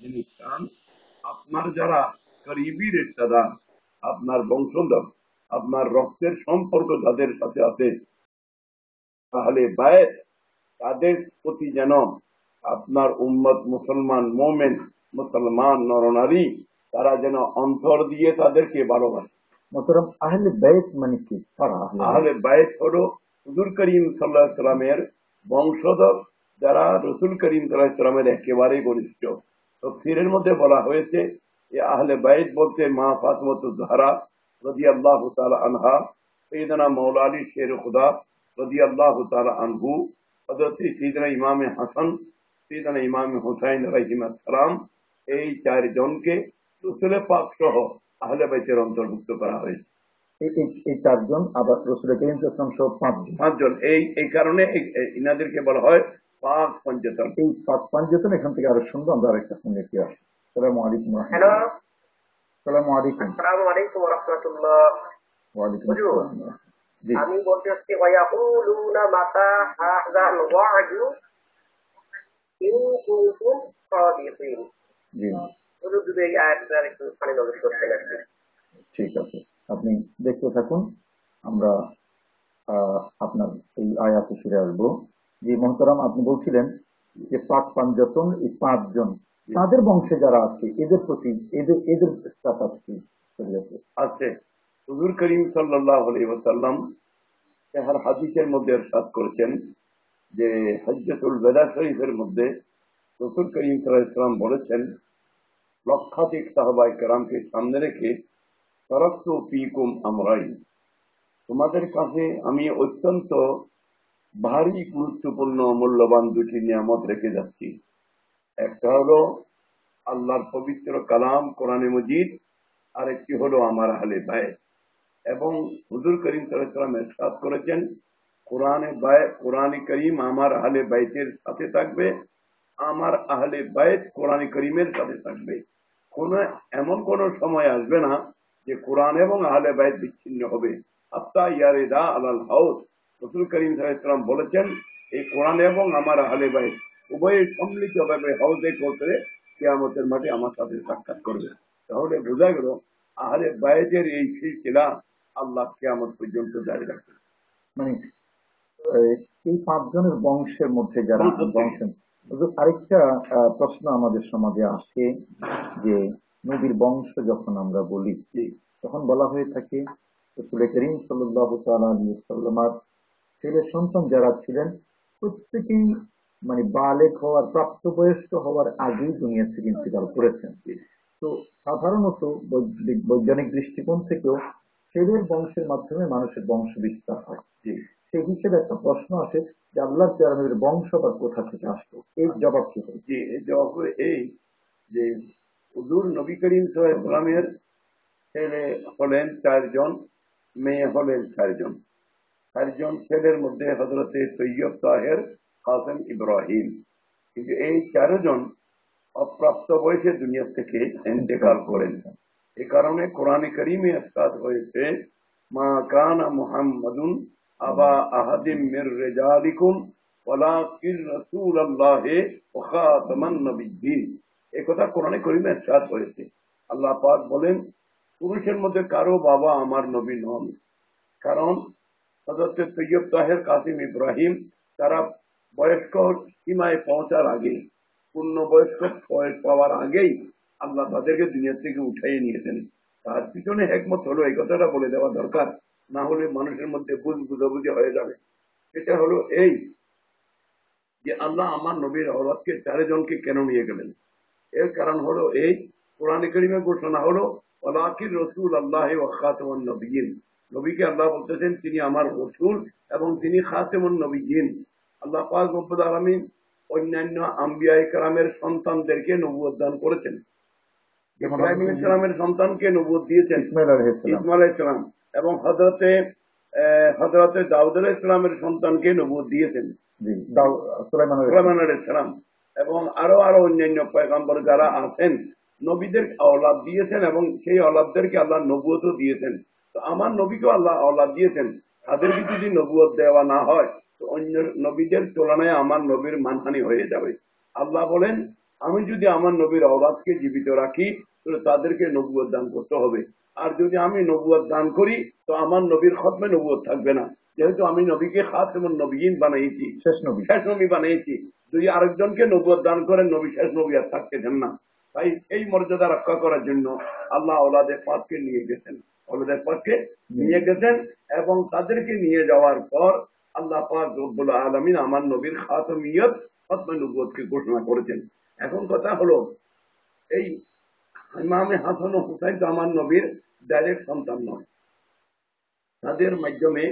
জিনিস চান আপনার যারা করিবি রেশাদার আপনার বংশধর আপনার রক্তের সম্পর্ক যাদের সাথে আছে তাহলে বায়েত তাদের প্রতি যেন আপনার উম্মত মুসলমান মোমেন মুসলমান নরনারী তারা যেন অন্তর দিয়ে তাদেরকে ভালোবাসে। মোহতরম আহলে বাইত মানে কি? আহলে বায়েত হলো হুজুর করিম সাল্লাহ সাল্লামের বংশধর যারা রসুল করিম সাল্লাহ সাল্লামের একেবারে ঘনিষ্ঠ তফসিরের মধ্যে বলা হয়েছে যে আহলে বাইত বলতে মা ফাতমত জাহরা রদি আল্লাহ তালা আনহা সৈদনা মৌলা আলী শের খুদা রদি আল্লাহ তালা আনহু হজরত সৈদনা ইমামে হাসান সৈদনা ইমামে হুসাইন রাহিম সালাম এই চারজনকে রসুল পাক সহ আহলে বাইতের অন্তর্ভুক্ত করা হয়েছে এই- এই- এই চারজন আবার রসুল করিম ইসলাম সহ পাঁচজন পাঁচজন এই এই কারণে এই- এই ইনাদেরকে বলা হয় পাক পঞ্চতন এই এখান থেকে আরও শুনব আমরা আরেকটা শুনে কি আসি সালাম আলাইকুম হ্যালো। সালাম আলাইকুম। আসসালামু আলাইকুম রহমতুল্লাহ। ওয়ালাইকুম আসসালাম। আমি বলতে হচ্ছি ওয়াকুলুনা মাতা হাযাল ওয়া'দু ইন কুনতুম সাদিকিন। জি। হুজুর যদি এই আয়াতটার একটু পানি নজর করতেন আর ঠিক আছে। আপনি দেখতে থাকুন আমরা আপনার এই আয়াতে ফিরে আসব। যে মহতারাম আপনি বলছিলেন যে পাক পাঞ্জতন এই পাঁচজন তাদের বংশে যারা আছে এদের প্রতি এদের এদের স্ট্যাটাস কি আছে। হুজুর করিম সাল্লাহ তাহার হাদিসের মধ্যে এরশাদ করেছেন যে হজ্জতুল বেদা শরীফের মধ্যে রসুল করিম সাল্লাম বলেছেন লক্ষাধিক সাহবাই কেরামকে সামনে রেখে তরক্ত পিকুম আমরাই তোমাদের কাছে আমি অত্যন্ত ভারী গুরুত্বপূর্ণ মূল্যবান দুটি নিয়ামত রেখে যাচ্ছি। একটা হলো আল্লাহর পবিত্র কালাম কোরআনে মজিদ, আর একটি হলো আমার আহলে বায় এবং হুজুর করিম সাল্লাম এরশাদ করেছেন, কোরআনে বায়, কোরআন করিম আমার আহলে বাইতের সাথে থাকবে, আমার আহলে বাইত কোরআন করিমের সাথে থাকবে। কোন, এমন কোন সময় আসবে না যে কোরআন এবং আহলে বাইত বিচ্ছিন্ন হবে। আত্মা ইয়ারেদা আলাল হাউস রসুল করিম সাল্লাম বলেছেন এই কোরআন এবং আমার আহলে বাইত উভয় সম্মিলিতভাবে হাউসে কোতরে কেয়ামতের মাঠে আমার সাথে সাক্ষাৎ করবে। তাহলে বোঝা গেল আহলে বাইতের এই সিলসিলা আল্লাহ কেয়ামত পর্যন্ত জারি রাখবে। মানে এই পাঁচজনের বংশের মধ্যে যারা বংশ আরেকটা প্রশ্ন আমাদের সমাজে আসে যে নবীর বংশ যখন আমরা বলি তখন বলা হয়ে থাকে রসুল করিম সাল্লাহ সাল্লামার ছেলে সন্তান যারা ছিলেন, প্রত্যেকেই মানে বালেক হওয়ার, প্রাপ্তবয়স্ক হওয়ার আগেই দুনিয়া থেকে ইন্তেকাল করেছেন জি। তো সাধারণত বৈজ্ঞানিক- দৃষ্টিকোণ থেকেও ছেলের বংশের মাধ্যমে মানুষের বংশ বিস্তার হয় জি। সেই হিসেবে একটা প্রশ্ন আসে যে আল্লাহ চেয়ারম্যানের বংশ আবার কোথা থেকে আসলো এই জবাব কি হবে যে এর জবাব এই যে হুজুর নবী করিম সাল্লামের ছেলে হলেন চারজন, মেয়ে হলেন চারজন চারজন ছেলের মধ্যে হজরতে সৈয়দ তাহের কাসেম ইব্রাহিম। কিন্তু এই চারজন অপ্রাপ্ত বয়সে দুনিয়া থেকে ইন্তেকাল করেন। এ কারণে কোরআনে করিমে আস্তাদ হয়েছে, মা কানা মুহাম্মাদুন আবা আহাদিম মির রিজালিকুম ওয়ালাকিন রাসূলুল্লাহি ওয়া খাতামান নবিয়্যিন। এই কথা কোরআনে করিমে আস্তাদ হয়েছে। আল্লাহ পাক বলেন, পুরুষের মধ্যে কারও বাবা আমার নবী নন। কারণ তৈয়ব তাহের কাসিম ইব্রাহিম, তারা বয়স্ক সীমায় পৌঁছার আগে পূর্ণ বয়স্ক পাওয়ার আগেই আল্লাহ তাদেরকে দুনিয়া থেকে উঠাইয়ে নিয়েছেন। তার পিছনে একমত হলো, এই কথাটা বলে দেওয়া দরকার, না হলে মানুষের মধ্যে ভুল বুঝাবুঝি হয়ে যাবে। এটা হলো এই যে আল্লাহ আমার নবীর অলাদকে চারজনকে কেন নিয়ে গেলেন? এর কারণ হলো এই, কোরআন ঘোষণা হলো ওলাকির রসুল আল্লাহ নবীন নবীকে আল্লাহ বলতেছেন তিনি আমার রসুল এবং তিনি খাতেমন নবীন আল্লাহ পাক রব্বুল আলমিন অন্যান্য আম্বিয়া ইকরামের সন্তানদেরকে নবুয়ত দান করেছেন। ইব্রাহিম ইসলামের সন্তানকে নবুয়ত দিয়েছেন। ইসমাইল ইসলাম এবং হজরতে হজরতে দাউদ ইসলামের সন্তানকে নবুয়ত দিয়েছেন। সুলাইমান আলাইহিস সুলাইমান আলাইহিস সালাম এবং আরও আরও অন্যান্য পয়গম্বর যারা আছেন নবীদের অলাদ দিয়েছেন এবং সেই অলাদদেরকে আল্লাহ নবুয়তও দিয়েছেন। তো আমার নবীকেও আল্লাহ অলাদ দিয়েছেন। তাদেরকে যদি নবুয়ত দেওয়া না হয় তো অন্য নবীদের তুলনায় আমার নবীর মানহানি হয়ে যাবে। আল্লাহ বলেন আমি যদি আমার নবীর অবাদকে জীবিত রাখি তাহলে তাদেরকে নবুয় দান করতে হবে। আর যদি আমি নবুয় দান করি তো আমার নবীর খতমে নবুয় থাকবে না। যেহেতু আমি নবীকে খাত এবং নবীন বানাইছি শেষ নবী। শেষ নবী বানিয়েছি যদি আরেকজনকে নবুয় দান করেন নবী শেষ নবী আর থাকতে দেন না। তাই এই মর্যাদা রক্ষা করার জন্য আল্লাহ ওলাদের পাককে নিয়ে গেছেন। ওলাদের পাককে নিয়ে গেছেন এবং তাদেরকে নিয়ে যাওয়ার পর আল্লাহ পাক রব্বুল আলমিন আমার নবীর খাতমিয়ত খতমে ঘোষণা করেছেন। এখন কথা হলো এই ইমামে হাসান ও হুসাইন তো আমার নবীর ডাইরেক্ট সন্তান নয়। তাদের মাধ্যমে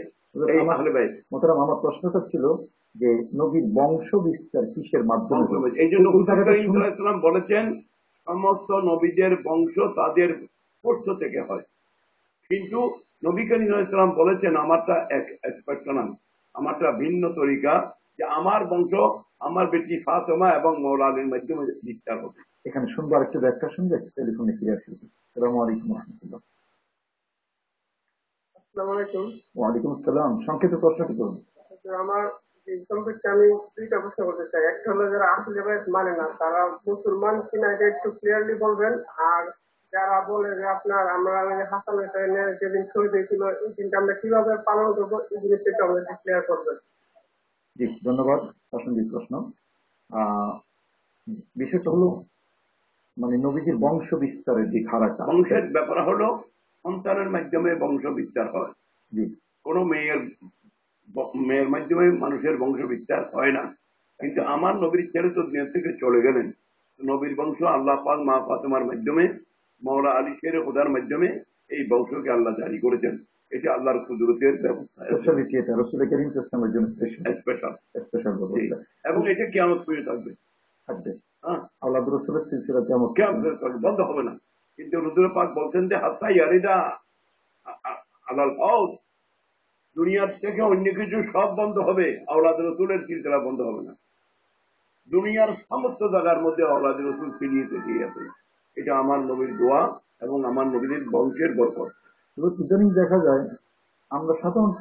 আমার প্রশ্নটা ছিল যে নবীর বংশ বিস্তার কিসের মাধ্যমে এই জন্য বলেছেন সমস্ত নবীদের বংশ তাদের পোষ্য থেকে হয়। কিন্তু নবী করিম ইসলাম বলেছেন আমারটা এক এক্সপেকশনাল আমারটা ভিন্ন তরিকা যে আমার বংশ আমার বেটি ফাতেমা এবং মৌলালির মাধ্যমে বিস্তার হবে। এখানে শুনবার একটু ব্যাখ্যা শুনবে টেলিফোনে ক্লিয়ার আসবে সালামু আলাইকুম রহমতুল্লাহ। আসসালামু আলাইকুম। ওয়ালাইকুম আসসালাম। সংক্ষেপে প্রশ্নটি করুন? আমার যে সম্পর্কে আমি দুইটা প্রশ্ন করতে চাই। একটা হলো যারা আসলে মানে না তারা মুসলমান কিনা এটা একটু ক্লিয়ারলি বলবেন আর যারা বলে যে আপনার আমরা হাসান হোসেনের যেদিন শহীদ হয়েছিল এই দিনটা আমরা কীভাবে পালন করব এই জিনিসটা একটু আমাদের ক্লিয়ার করবেন। জি ধন্যবাদ। প্রাসঙ্গিক প্রশ্ন। আহ, বিষয়টা হলো মানে নবীজির বংশ বিস্তারের যে ধারাটা। বংশের ব্যাপার হলো সন্তানের মাধ্যমে বংশ বিস্তার হয়। জি। কোনো মেয়ের মেয়ের মাধ্যমে মানুষের বংশ বিস্তার হয় না। কিন্তু আমার নবীর ছেলে তো দুনিয়া থেকে চলে গেলেন। নবীর বংশ আল্লাহ পাক মা ফাতেমার মাধ্যমে মৌলা আলী শের খোদার মাধ্যমে এই বংশকে আল্লাহ জারি করেছেন। এটা আল্লাহর কুদরতের ব্যবস্থা। স্পেশাল স্পেশাল এবং এটা কেমন করে থাকবে। থাকবে। হ্যাঁ। আল্লাহ রসুলের সিলসিলা কেমন কেমন বন্ধ হবে না। কিন্তু রুদুর পাক বলছেন যে হাত্তা ইয়ারিদা আ- আ- হাউস দুনিয়ার থেকে অন্য কিছু সব বন্ধ হবে। আওলাদ রসুলের সিলসিলা বন্ধ হবে না। দুনিয়ার সমস্ত জায়গার মধ্যে আওলাদ রসুল ফিরিয়ে ফিরিয়ে আছে এটা আমার নবীর দোয়া এবং আমার নবীর বংশের বরকত। ইদানিং দেখা যায় আমরা সাধারণত